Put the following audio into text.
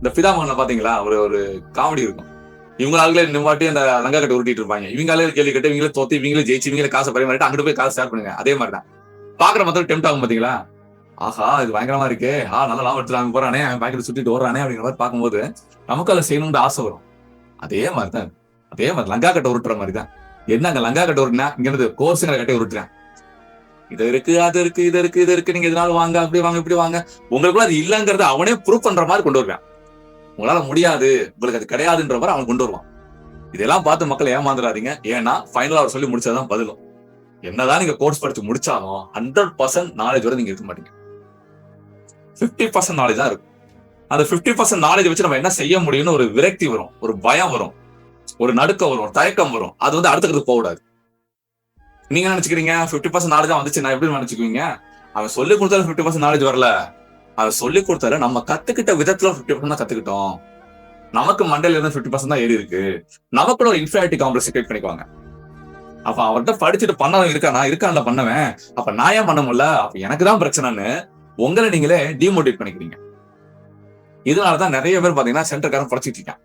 இந்த பிதாமகன்ல பாத்தீங்களா ஒரு ஒரு காமெடி இருக்கும். இவங்க ஆளுகளே நிம்பாட்டி அந்த லங்கா கட்டை உருட்டிட்டு இருப்பாங்க. இவங்க ஆளுகள் கேள்வி கேட்டு இவங்களே தோத்து இவங்களே ஜெயிச்சு இவங்களே காசை பரிமாறிட்டு அங்கிட்டு போய் காசு ஷேர் பண்ணுங்க. அதே மாதிரி தான் பாக்குற மொத்தம் டெம்ட் ஆகும் பாத்தீங்களா ஆஹா இது பயங்கரமா இருக்கு. ஆ நல்லா லாபம் எடுத்துறாங்க போறானே அவன் பாக்கெட் சுட்டிட்டு ஓடுறானே அப்படிங்கிற மாதிரி பார்க்கும்போது நமக்கு அதை செய்யணும்னு ஆசை வரும். அதே மாதிரி தான் அதே மாதிரி லங்கா கட்டை உருட்டுற மாதிரி தான் என்ன அங்க லங்கா கட்டை உருட்டினா? இங்க இருந்து கோர்ஸுங்கிற கட்டை உருட்டுறேன். இது இருக்கு அது இருக்கு இது இருக்கு இது இருக்கு. நீங்க எதனால வாங்க அப்படி வாங்க இப்படி வாங்க. உங்களுக்குள்ள அது இல்லங்கிறத அவனே ப்ரூவ் பண்ற மாதிரி கொண்டு வருவான். உங்களால முடியாது. உங்களுக்கு அது கிடையாதுன்ற மாதிரி அவன் கொண்டு வருவான். இதெல்லாம் பார்த்து மக்கள் ஏமாந்துடாதீங்க ஏன்னா ஃபைனலா அவர் சொல்லி முடிச்சாதான் பதிலும். என்னதான் நீங்க கோர்ஸ் படிச்சு முடிச்சாலும் ஹண்ட்ரட் பர்சன்ட் நாலேஜ் வரை நீங்க இருக்க மாட்டீங்க. பிப்டி பர்சன்ட் நாலேஜ் தான் இருக்கும். அந்த பிப்டி பர்சன்ட் நாலேஜ் வச்சு நம்ம என்ன செய்ய முடியும்னு ஒரு விரக்தி வரும். ஒரு பயம் வரும். ஒரு நடுக்கம் வரும். ஒரு தயக்கம் வரும். அது வந்து அடுத்ததுக்கு போகக்கூடாது. நீங்க நினைச்சுக்கிறீங்க? பிப்டி பர்சன்ட் நாலேஜ் வந்துச்சு. நான் எப்படி நினைச்சுக்குவீங்க? அவன் சொல்லி கொடுத்தாலும் பிப்டி பர்சன்ட் நாலேஜ் வரல. அவன் சொல்லி கொடுத்தாரு நம்ம கத்துக்கிட்ட விதத்துல ஃபிஃப்டி பர்சன்ட் தான் கத்துக்கிட்டோம். நமக்கு மண்டையில இருந்து ஃபிஃப்டி பர்சன்ட் தான் ஏறி இருக்கு. நமக்குள்ள ஒரு இன்ஃபியாரிட்டி காம்ப்ளெக்ஸ் கிரியேட் பண்ணிக்குவாங்க. அப்ப அவர்கிட்ட படிச்சுட்டு பண்ணவன் இருக்கானா இருக்கான்ல பண்ணவன்? அப்ப நான் ஏன் பண்ண முடியல? அப்ப எனக்கு தான் பிரச்சனைன்னு உங்களை நீங்களே டிமோட்டிவேட் பண்ணிக்கிறீங்க. இதனாலதான் நிறைய பேர் பாத்தீங்கன்னா சென்டர்காரன் படிச்சுட்டு இருக்கான்.